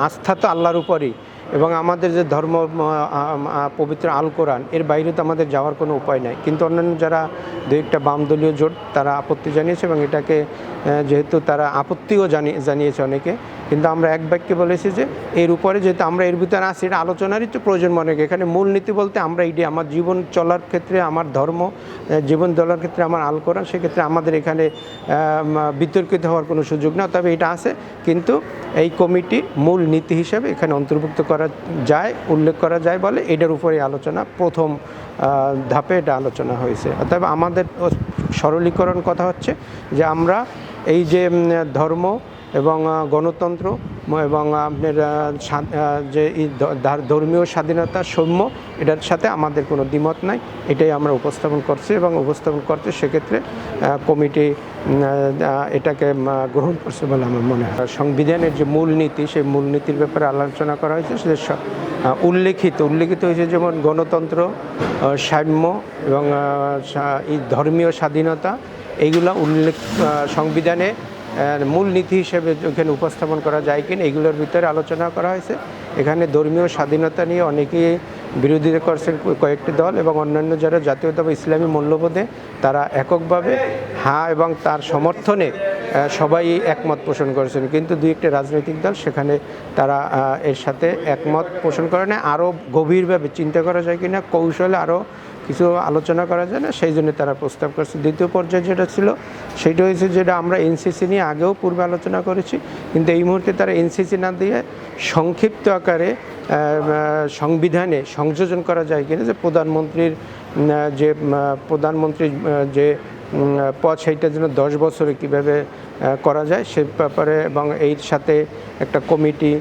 আস্থা তো আল্লাহর উপরই এবং আমাদের যে ধর্ম পবিত্র আল কোরআন, এর বাইরে তো আমাদের যাওয়ার কোনো উপায় নাই। কিন্তু অন্যান্য যারা দু একটা বাম দলীয় জোট, তারা আপত্তি জানিয়েছে এবং এটাকে যেহেতু তারা আপত্তিও জানিয়ে জানিয়েছে অনেকে, কিন্তু আমরা এক বাক্যে বলেছি যে, এর উপরে যেহেতু আমরা এর ভিতরে আছি, এটা আলোচনারই তো প্রয়োজন মনে এখানে মূলনীতি বলতে আমরা এটি আমার জীবন চলার ক্ষেত্রে, আমার ধর্ম জীবন চলার ক্ষেত্রে আমার আল করা সেক্ষেত্রে আমাদের এখানে বিতর্কিত হওয়ার কোনো সুযোগ না। তবে এটা আছে, কিন্তু এই কমিটি মূল নীতি হিসেবে এখানে অন্তর্ভুক্ত করা যায়, উল্লেখ করা যায় বলে এটার উপরে আলোচনা, প্রথম ধাপে এটা আলোচনা হয়েছে। অতএব আমাদের সরলীকরণ কথা হচ্ছে যে আমরা এই যে ধর্ম এবং গণতন্ত্র এবং আপনার যে ধর্মীয় স্বাধীনতা সৌম্য, এটার সাথে আমাদের কোনো দ্বিমত নাই। এটাই আমরা উপস্থাপন করছি এবং উপস্থাপন করতে সেক্ষেত্রে কমিটি এটাকে গ্রহণ করছে বলে আমার মনে হয়। সংবিধানের যে মূলনীতি সেই মূলনীতির ব্যাপারে আলোচনা করা হয়েছে সে উল্লেখিত। উল্লেখিত হয়েছে যেমন গণতন্ত্র সাম্য এবং ধর্মীয় স্বাধীনতা, এইগুলো উল্লেখ সংবিধানে মূল নীতি হিসেবে এখানে উপস্থাপন করা যায় কিনা এগুলোর ভিতরে আলোচনা করা হয়েছে। এখানে ধর্মীয় স্বাধীনতা নিয়ে অনেকেই বিরোধিতা করছেন কয়েকটি দল এবং অন্যান্য যারা জাতীয়তা বা ইসলামী মূল্যবোধে তারা এককভাবে হ্যাঁ এবং তার সমর্থনে সবাই একমত পোষণ করেছেন। কিন্তু দুই একটি রাজনৈতিক দল সেখানে তারা এর সাথে একমত পোষণ করে না। আরও গভীরভাবে চিন্তা করা যায় কিনা, কৌশলে আরও কিছু আলোচনা করা যায় না সেই জন্য তারা প্রস্তাব করছে। দ্বিতীয় পর্যায়ে যেটা ছিল সেটা হয়েছে যেটা আমরা এনসিসি নিয়ে আগেও পূর্বে আলোচনা করেছি কিন্তু এই মুহূর্তে তারা এনসিসি না দিয়ে সংক্ষিপ্ত আকারে সংবিধানে সংযোজন করা যায় কিনা যে প্রধানমন্ত্রীর যে প্রধানমন্ত্রীর যে উম, আহ, পদ সেইটা যেন দশ বছরে কীভাবে করা যায় সে ব্যাপারে এবং এর সাথে একটা কমিটি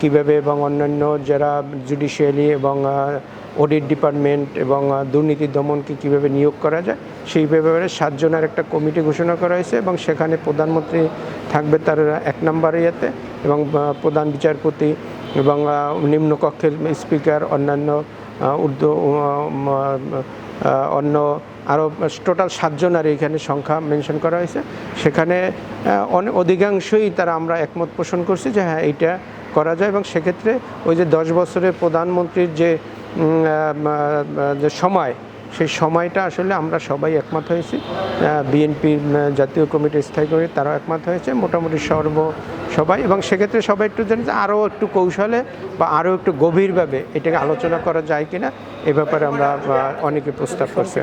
কীভাবে এবং অন্যান্য যারা জুডিশিয়ালি এবং অডিট ডিপার্টমেন্ট এবং দুর্নীতি দমনকে কীভাবে নিয়োগ করা যায় সেই ব্যাপারে সাতজনের একটা কমিটি ঘোষণা করা হয়েছে এবং সেখানে প্রধানমন্ত্রী থাকবে তার এক নম্বর ইয়েতে এবং প্রধান বিচারপতি এবং নিম্নকক্ষের স্পিকার অন্যান্য আহ, অন্য আরও টোটাল সাতজন আর এখানে সংখ্যা মেনশন করা হয়েছে। সেখানে অধিকাংশই তারা আমরা একমত পোষণ করছি যে হ্যাঁ এইটা করা যায় এবং সেক্ষেত্রে ওই যে দশ বছরের প্রধানমন্ত্রীর যে যে সময়, সেই সময়টা আসলে আমরা সবাই একমত হয়েছি। বিএনপি জাতীয় কমিটি স্থায়ী কমিটি, তারাও একমত হয়েছে, মোটামুটি সর্ব সবাই। এবং সেক্ষেত্রে সবাই একটু জানে আরও একটু কৌশলে বা আরও একটু গভীরভাবে এটাকে আলোচনা করা যায় কিনা, এ ব্যাপারে আমরা অনেকে প্রস্তাব করছে।